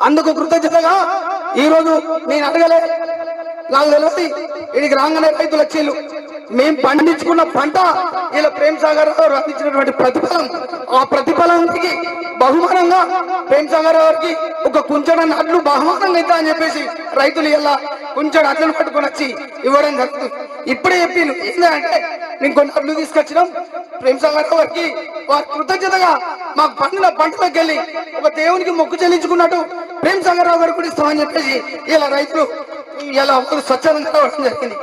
అందుకు కృతజ్ఞతగా ఈ రోజు నేను అడగలే. నాకు తెలిసి ఇడికి రాగానే రైతులు వచ్చేళ్ళు మేము పండించుకున్న పంట ఇలా ప్రేమ్ సాగర్ గారు అందించినటువంటి ప్రతిఫలం ఆ ప్రతిఫలానికి బహుమానంగా ప్రేమ్ సాగర్ గారికి ఒక కుంచడ నడ్లు బహుమానంగా ఇద్దా అని చెప్పేసి రైతులు ఇలా కుంచెడు అడ్లను పట్టుకొని వచ్చి ఇవ్వడం జరుగుతుంది. ఇప్పుడే చెప్పిండు ఏంటంటే నేను కొన్ని అడ్లు తీసుకొచ్చినాం. ప్రేమ్ సాగర్ గారికి వారి కృతజ్ఞతగా మాకు పండిన పంటలోకి వెళ్ళి ఒక దేవునికి మొక్కు చెల్లించుకున్నట్టు ప్రేమ్ సాగర్ రావు గారు కూడా ఇస్తామని చెప్పేసి ఇలా రైతులు ఇలా స్వచ్ఛందంగా రావడం జరిగింది.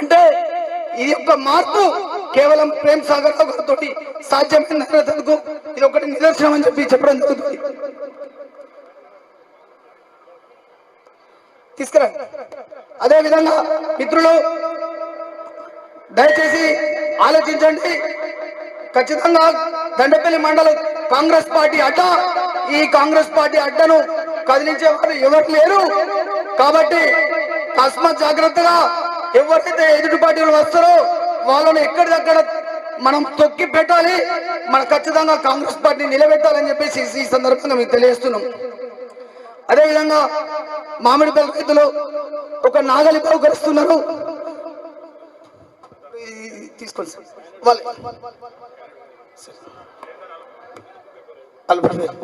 అంటే ఇది యొక్క మార్పు. కేవలం ప్రేమ్ సాగర్ రావు గారితో సాధ్యమైనందుకు ఇది ఒకటి నిదర్శనం అని చెప్పి చెప్పడం జరుగుతుంది. తీసుకురా అదే విధంగా మిత్రులు దయచేసి ఆలోచించండి. ఖచ్చితంగా దండపల్లి మండలం కాంగ్రెస్ పార్టీ అడ్డ. ఈ కాంగ్రెస్ పార్టీ అడ్డను కదిలించే వాళ్ళు ఎవరు లేరు. కాబట్టి తస్మాత్ జాగ్రత్తగా ఎవరైతే ఎదుటి పార్టీలు వస్తారో వాళ్ళని ఎక్కడిదక్కడ మనం తొక్కి పెట్టాలి మన ఖచ్చితంగా కాంగ్రెస్ పార్టీ నిలబెట్టాలని చెప్పేసి ఈ సందర్భంగా మీకు తెలియజేస్తున్నాం. అదేవిధంగా మామిడిపల్లి రైతులు ఒక నాగలి పౌకరిస్తున్నారు తీసుకోండి సార్. వాళ్ళే. వాళ్ళు పడలేదు.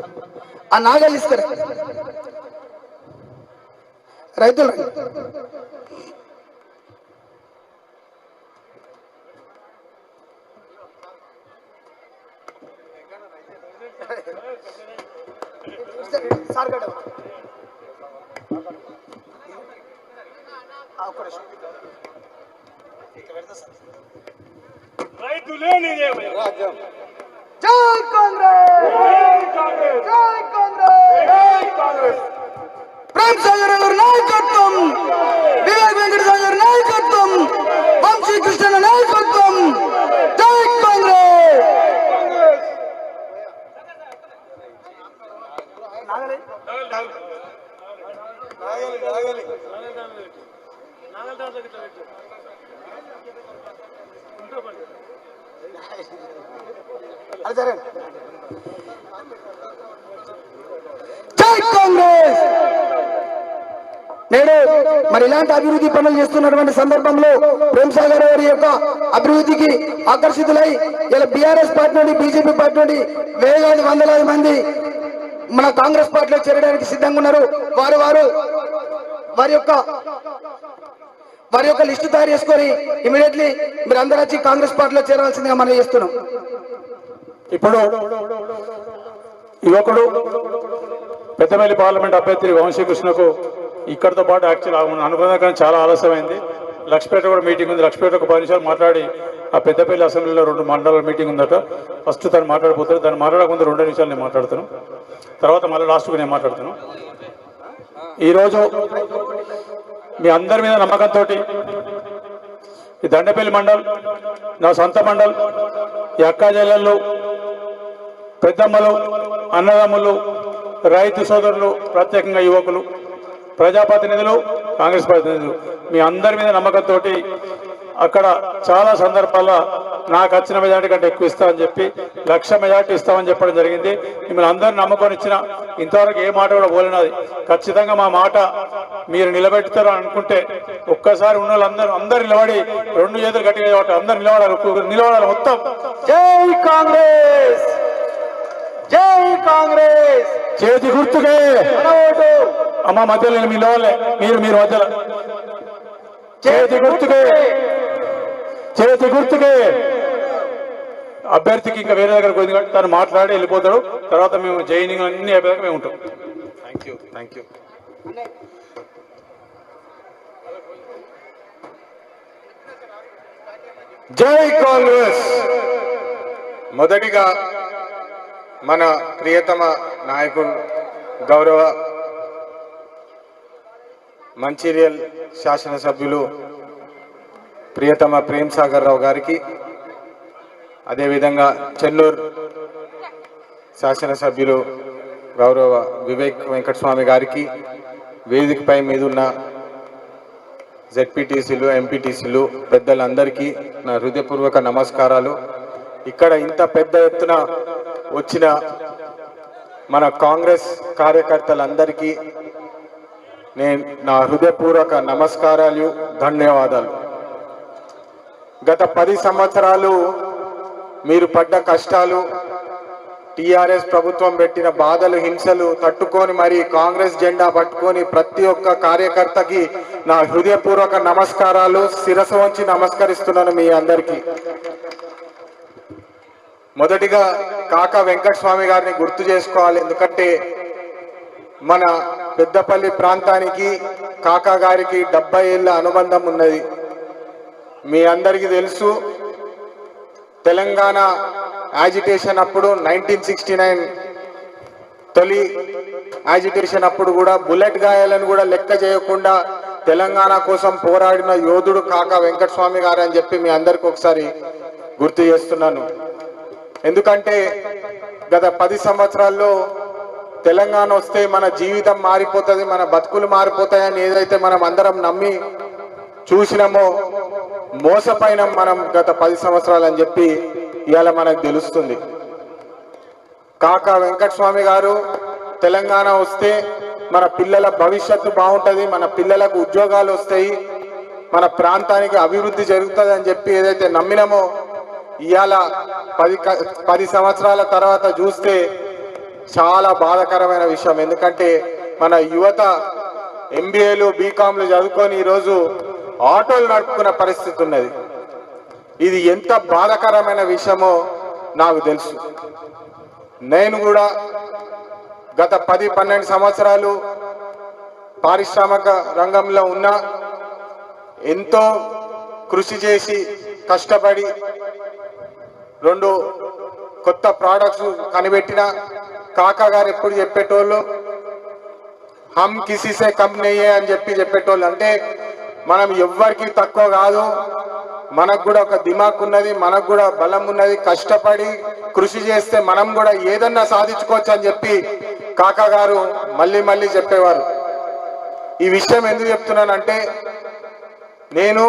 ఆ నాగలి ఇస్తారు రైతులు రండి. సార్ గడ ఒక్క నిమిషం. రైతు లేనిదే రాజ్యం జై కాంగ్రెస్! జై కాంగ్రెస్! ప్రేమ్ సాగర్ గారి నాయకత్వం! వివేక్ వెంకట సాగర్ నాయకత్వం వంశీ కృష్ణ నాయకత్వం జై కాంగ్రెస్ అది సరే జై కాంగ్రెస్ నేడు మరి ఇలాంటి అభివృద్ధి పనులు చేస్తున్నటువంటి సందర్భంలో ప్రేమ్ సాగర్ గారి యొక్క అభివృద్ధికి ఆకర్షితులై ఇలా బీఆర్ఎస్ పార్టీ నుండి బీజేపీ పార్టీ నుండి వేలాది వందలాది మంది మన కాంగ్రెస్ పార్టీలో చేరడానికి సిద్ధంగా ఉన్నారు. వారు వారు వారి యొక్క వారి యొక్క లిస్టు తయారు చేసుకొని ఇమీడియట్లీ మీరు అందరూ వచ్చి కాంగ్రెస్ పార్టీలో చేరవలసిందిగా మనం చేస్తున్నాం. ఇప్పుడు యువకుడు పెద్దమల్లి పార్లమెంట్ అభ్యర్థి వంశీకృష్ణకు ఇక్కడితో పాటు యాక్చువల్ అనుకున్న కానీ చాలా ఆలస్యమైంది. లక్ష్మీపేట కూడా మీటింగ్ ఉంది. లక్ష్మీపేట ఒక పది నిమిషాలు మాట్లాడి ఆ పెద్దపల్లి అసెంబ్లీలో రెండు మండలాల మీటింగ్ ఉందట. ఫస్ట్ తను మాట్లాడిపోతారు దాన్ని మాట్లాడకుండా రెండు నిమిషాలు నేను మాట్లాడతాను. తర్వాత మళ్ళీ లాస్ట్కు నేను మాట్లాడతాను. ఈరోజు మీ అందరి మీద నమ్మకంతో ఈ దండపల్లి మండల్ నా సొంత మండల్ ఈ అక్కా జిల్లాల్లో పెద్దమ్మలు అన్నదమ్ములు రైతు సోదరులు ప్రత్యేకంగా యువకులు ప్రజాప్రతినిధులు కాంగ్రెస్ ప్రతినిధులు మీ అందరి మీద నమ్మకంతో అక్కడ చాలా సందర్భాల్లో నాకు వచ్చిన మెజార్టీ కంటే ఎక్కువ ఇస్తామని చెప్పి లక్ష మెజార్టీ ఇస్తామని చెప్పడం జరిగింది. మిమ్మల్ని అందరిని నమ్మకం ఇచ్చిన ఇంతవరకు ఏ మాట కూడా పోలినది. ఖచ్చితంగా మా మాట మీరు నిలబెడతారు అనుకుంటే ఒక్కసారి ఉన్న వాళ్ళందరూ అందరు నిలబడి రెండు చేతులు గట్టిగా. అందరు నిలబడాలి నిలబడాలి మొత్తం. జై కాంగ్రెస్! జై కాంగ్రెస్! చేతి గుర్తుకే! అమ్మ మధ్యలో మీ లోలే మీరు మీరు మధ్యలో. చేతి గుర్తుకి. చేతి గుర్తుకి. అభ్యర్థికి ఇంకా వేరే దగ్గర పోయింది కాబట్టి తను మాట్లాడి వెళ్ళిపోతాడు. తర్వాత మేము జైనింగ్ అన్ని అయిపోయాక మేము ఉంటాం. థ్యాంక్ యూ థ్యాంక్ యూ జై కాంగ్రెస్. మొదటిగా మన ప్రియతమ నాయకుడు గౌరవ మంచిర్యల్ శాసనసభ్యులు ప్రియతమ ప్రేమ్ సాగర్ రావు గారికి అదేవిధంగా చెన్నూరు శాసనసభ్యులు గౌరవ వివేక్ వెంకటస్వామి గారికి వేదికపై మీద ఉన్న జెడ్పీటీసీలు ఎంపీటీసీలు పెద్దలందరికీ నా హృదయపూర్వక నమస్కారాలు. ఇక్కడ ఇంత పెద్ద ఎత్తున వచ్చిన మన కాంగ్రెస్ కార్యకర్తలందరికీ నేను నా హృదయపూర్వక నమస్కారాలు ధన్యవాదాలు. గత పది సంవత్సరాలు మీరు పడ్డ కష్టాలు టీఆర్ఎస్ ప్రభుత్వం పెట్టిన బాధలు హింసలు తట్టుకొని మరి కాంగ్రెస్ జెండా పట్టుకొని ప్రతి ఒక్క కార్యకర్తకి నా హృదయపూర్వక నమస్కారాలు శిరస వంచి నమస్కరిస్తున్నాను మీ అందరికీ. మొదటిగా కాకా వెంకటస్వామి గారిని గుర్తు చేసుకోవాలి ఎందుకంటే మన పెద్దపల్లి ప్రాంతానికి కాకా గారికి డెబ్బై ఏళ్ళ అనుబంధం ఉన్నది. మీ అందరికీ తెలుసు తెలంగాణ యాజిటేషన్ అప్పుడు నైన్టీన్ సిక్స్టీ నైన్ తొలి యాజిటేషన్ అప్పుడు కూడా బుల్లెట్ గాయాలను కూడా లెక్క చేయకుండా తెలంగాణ కోసం పోరాడిన యోధుడు కాకా వెంకటస్వామి గారు అని చెప్పి మీ అందరికి ఒకసారి గుర్తు చేస్తున్నాను. ఎందుకంటే గత పది సంవత్సరాల్లో తెలంగాణ వస్తే మన జీవితం మారిపోతుంది మన బతుకులు మారిపోతాయని ఏదైతే మనం అందరం నమ్మి చూసినామో మోసపోయినాం మనం గత పది సంవత్సరాలు అని చెప్పి ఇవాళ మనకు తెలుస్తుంది. కాకా వెంకటస్వామి గారు తెలంగాణ వస్తే మన పిల్లల భవిష్యత్తు బాగుంటుంది మన పిల్లలకు ఉద్యోగాలు వస్తాయి మన ప్రాంతానికి అభివృద్ధి జరుగుతుంది అని చెప్పి ఏదైతే నమ్మినామో ఇవాళ పది క- పది సంవత్సరాల తర్వాత చూస్తే చాలా బాధాకరమైన విషయం. ఎందుకంటే మన యువత ఎంబీఏలు బీకాంలు చదువుకొని ఈరోజు ఆటోలు నడుపుకున్న పరిస్థితి ఉన్నది. ఇది ఎంత బాధాకరమైన విషయమో నాకు తెలుసు. నేను కూడా గత పది పన్నెండు సంవత్సరాలు పారిశ్రామిక రంగంలో ఉన్న ఎంతో కృషి చేసి కష్టపడి రెండు కొత్త ప్రోడక్ట్స్ కనిపెట్టిన కాకా గారు ఎప్పుడు చెప్పేటోళ్ళు? హమ్ కిసిసే కమ్ నెయ్యే అని చెప్పి చెప్పేటోళ్ళు. అంటే మనం ఎవ్వరికి తక్కువ కాదు. మనకు కూడా ఒక దిమాక్ ఉన్నది మనకు కూడా బలం ఉన్నది. కష్టపడి కృషి చేస్తే మనం కూడా ఏదన్నా సాధించుకోవచ్చు అని చెప్పి కాకా గారు మళ్ళీ మళ్ళీ చెప్పేవారు. ఈ విషయం ఎందుకు చెప్తున్నానంటే నేను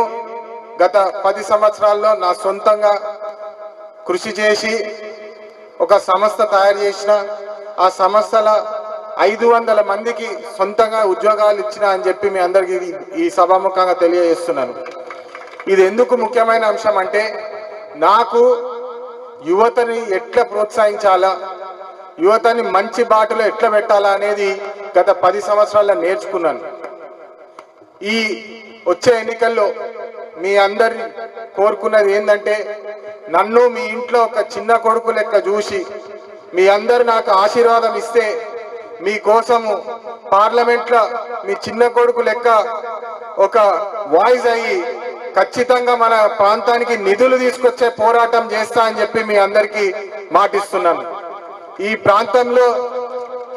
గత పది సంవత్సరాల్లో నా సొంతంగా కృషి చేసి ఒక సంస్థ తయారు చేసిన ఆ సంస్థల ఐదు వందల మందికి సొంతంగా ఉద్యోగాలు ఇచ్చిన అని చెప్పి మీ అందరికీ ఇది- ఈ సభాముఖంగా తెలియజేస్తున్నాను. ఇది ఎందుకు ముఖ్యమైన అంశం అంటే నాకు యువతని ఎట్లా ప్రోత్సహించాలా యువతని మంచి బాటలో ఎట్లా పెట్టాలా అనేది గత పది సంవత్సరాల్లో నేర్చుకున్నాను. ఈ వచ్చే ఎన్నికల్లో మీ అందరి కోరుకున్నది ఏంటంటే నన్ను మీ ఇంట్లో ఒక చిన్న కొడుకు లెక్క చూసి మీ అందరు నాకు ఆశీర్వాదం ఇస్తే మీ కోసము పార్లమెంట్లో మీ చిన్న కొడుకు లెక్క ఒక వాయిస్ అయ్యి ఖచ్చితంగా మన ప్రాంతానికి నిధులు తీసుకొచ్చే పోరాటం చేస్తా అని చెప్పి మీ అందరికీ మాటిస్తున్నాను. ఈ ప్రాంతంలో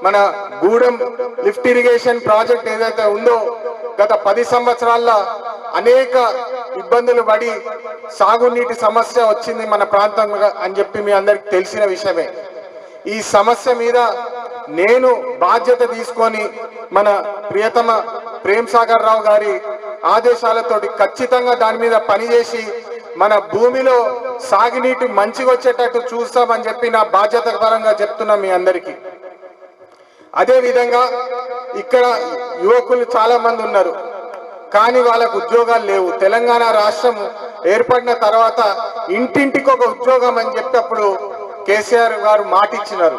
మన గూడెం లిఫ్ట్ ఇరిగేషన్ ప్రాజెక్ట్ ఏదైతే ఉందో గత పది సంవత్సరాల్లో అనేక ఇబ్బందులు పడి సాగునీటి సమస్య వచ్చింది మన ప్రాంతంగా అని చెప్పి మీ అందరికి తెలిసిన విషయమే. ఈ సమస్య మీద నేను బాధ్యత తీసుకొని మన ప్రియతమ ప్రేమ్ సాగర్ రావు గారి ఆదేశాలతోటి ఖచ్చితంగా దాని మీద పనిచేసి మన భూమిలో సాగునీటి మంచిగా వచ్చేటట్టు చూస్తామని చెప్పి నా బాధ్యత పరంగా చెప్తున్నా మీ అందరికీ. అదే విధంగా ఇక్కడ యువకులు చాలా మంది ఉన్నారు. కానీ వాళ్ళకు ఉద్యోగాలు లేవు. తెలంగాణ రాష్ట్రం ఏర్పడిన తర్వాత ఇంటింటికి ఒక ఉద్యోగం అని చెప్పేటప్పుడు కేసీఆర్ గారు మాట ఇచ్చినారు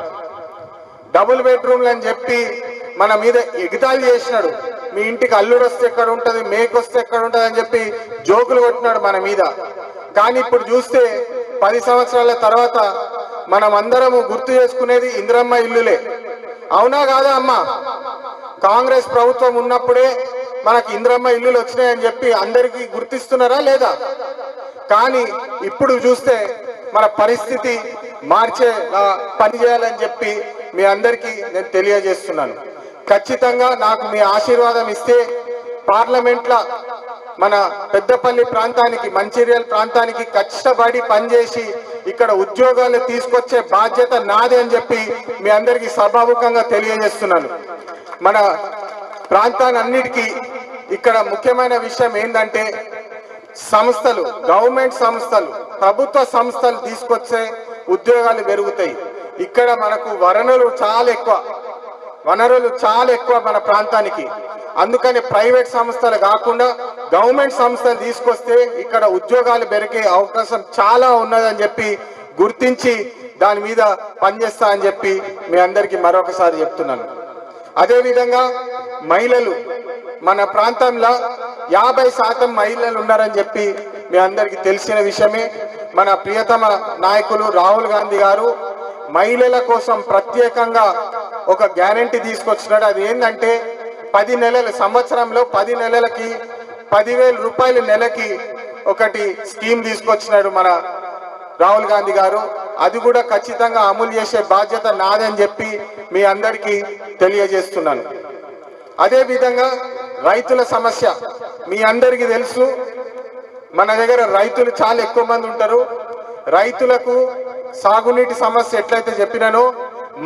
డబుల్ బెడ్రూమ్లు అని చెప్పి మన మీద ఎగితాలు చేసినాడు. మీ ఇంటికి అల్లుడు వస్తే ఎక్కడ ఉంటుంది మేకు వస్తే ఎక్కడ ఉంటుంది అని చెప్పి జోకులు కొట్టినాడు మన మీద. కానీ ఇప్పుడు చూస్తే పది సంవత్సరాల తర్వాత మనం అందరము గుర్తు చేసుకునేది ఇందిరమ్మ ఇల్లులే. అవునా కాదా అమ్మ? కాంగ్రెస్ ప్రభుత్వం ఉన్నప్పుడే మనకి ఇందిరమ్మ ఇల్లులు వచ్చినాయని చెప్పి అందరికీ గుర్తిస్తున్నారా లేదా? కానీ ఇప్పుడు చూస్తే మన పరిస్థితి మార్చే పని చేయాలని చెప్పి మీ అందరికీ నేను తెలియజేస్తున్నాను. ఖచ్చితంగా నాకు మీ ఆశీర్వాదం ఇస్తే పార్లమెంట్లో మన పెద్దపల్లి ప్రాంతానికి మంచిర్యాల ప్రాంతానికి కష్టపడి పనిచేసి ఇక్కడ ఉద్యోగాలు తీసుకొచ్చే బాధ్యత నాదే అని చెప్పి మీ అందరికీ సభాముఖంగా తెలియజేస్తున్నాను. మన ప్రాంతాలన్నిటికీ ఇక్కడ ముఖ్యమైన విషయం ఏంటంటే సంస్థలు గవర్నమెంట్ సంస్థలు ప్రభుత్వ సంస్థలు తీసుకొచ్చే ఉద్యోగాలు పెరుగుతాయి. ఇక్కడ మనకు వనరులు చాలా ఎక్కువ. వనరులు చాలా ఎక్కువ మన ప్రాంతానికి. అందుకని ప్రైవేట్ సంస్థలు కాకుండా గవర్నమెంట్ సంస్థలు తీసుకొస్తే ఇక్కడ ఉద్యోగాలు పెరిగే అవకాశం చాలా ఉన్నదని చెప్పి గుర్తించి దాని మీద పనిచేస్తా అని చెప్పి మీ అందరికీ మరొకసారి చెప్తున్నాను. అదేవిధంగా మహిళలు మన ప్రాంతంలో యాభై శాతం మహిళలు ఉన్నారని చెప్పి మీ అందరికీ తెలిసిన విషయమే. మన ప్రియతమ నాయకులు రాహుల్ గాంధీ గారు మహిళల కోసం ప్రత్యేకంగా ఒక గ్యారంటీ తీసుకొచ్చినాడు. అది ఏంటంటే పది నెలల సంవత్సరంలో పది నెలలకి పదివేల రూపాయల నెలకి ఒకటి స్కీమ్ తీసుకొచ్చినాడు మన రాహుల్ గాంధీ గారు. అది కూడా ఖచ్చితంగా అమలు చేసే బాధ్యత నాదని చెప్పి మీ అందరికీ తెలియజేస్తున్నాను. అదేవిధంగా రైతుల సమస్య మీ అందరికీ తెలుసు. మన దగ్గర రైతులు చాలా ఎక్కువ మంది ఉంటారు. రైతులకు సాగునీటి సమస్య ఎట్లయితే చెప్పినానో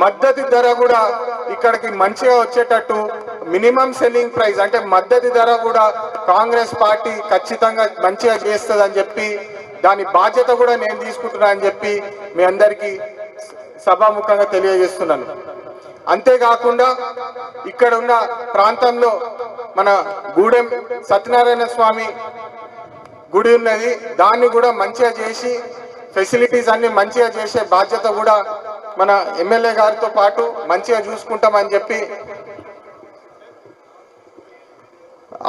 మద్దతు ధర కూడా ఇక్కడికి మంచిగా వచ్చేటట్టు మినిమం సెల్లింగ్ ప్రైస్ అంటే మద్దతు ధర కూడా కాంగ్రెస్ పార్టీ ఖచ్చితంగా మంచిగా చేస్తుంది అని చెప్పి దాని బాధ్యత కూడా నేను తీసుకుంటున్నా అని చెప్పి మీ అందరికీ సభాముఖంగా తెలియజేస్తున్నాను. అంతేకాకుండా ఇక్కడ ఉన్న ప్రాంతంలో మన గూడెం సత్యనారాయణ స్వామి గుడి ఉన్నది. దాన్ని కూడా మంచిగా చేసి ఫెసిలిటీస్ అన్ని మంచిగా చేసే బాధ్యత కూడా మన ఎమ్మెల్యే గారితో పాటు మంచిగా చూసుకుంటామని చెప్పి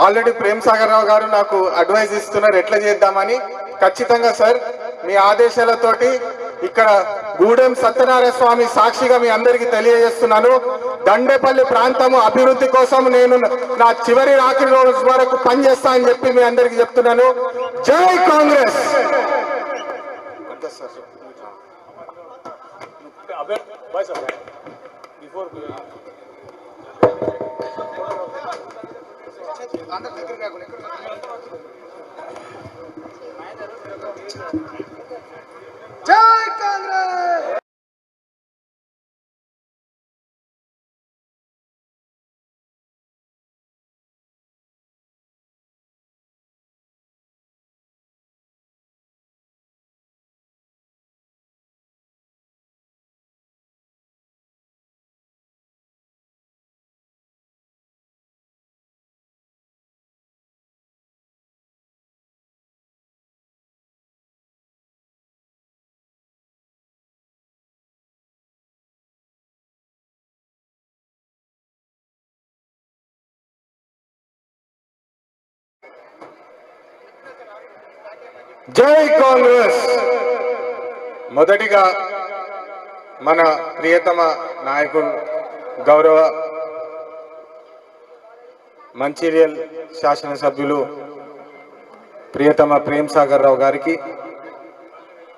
ఆల్రెడీ ప్రేమ్ సాగర్ రావు గారు నాకు అడ్వైజ్ ఇస్తున్నారు. ఎట్లా చేద్దామని. ఖచ్చితంగా సార్ మీ ఆదేశాలతోటి ఇక్కడ గూడెం సత్యనారాయణ స్వామి సాక్షిగా మీ అందరికీ తెలియజేస్తున్నాను. దండేపల్లి ప్రాంతము అభివృద్ధి కోసం నేను నా చివరి రాత్రి రోజు వరకు పనిచేస్తా అని చెప్పి మీ అందరికీ చెప్తున్నాను. జై కాంగ్రెస్! జై జై కాంగ్రెస్. మొదటిగా మన ప్రియతమ నాయకుడు గౌరవ మంచిర్యల్ శాసనసభ్యులు ప్రియతమ ప్రేమ్ సాగర్ రావు గారికి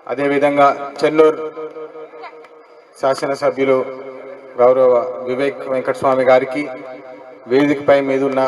అదేవిధంగా చెన్నూరు శాసనసభ్యులు గౌరవ వివేక్ వెంకటస్వామి గారికి వేదికపై మీదున్న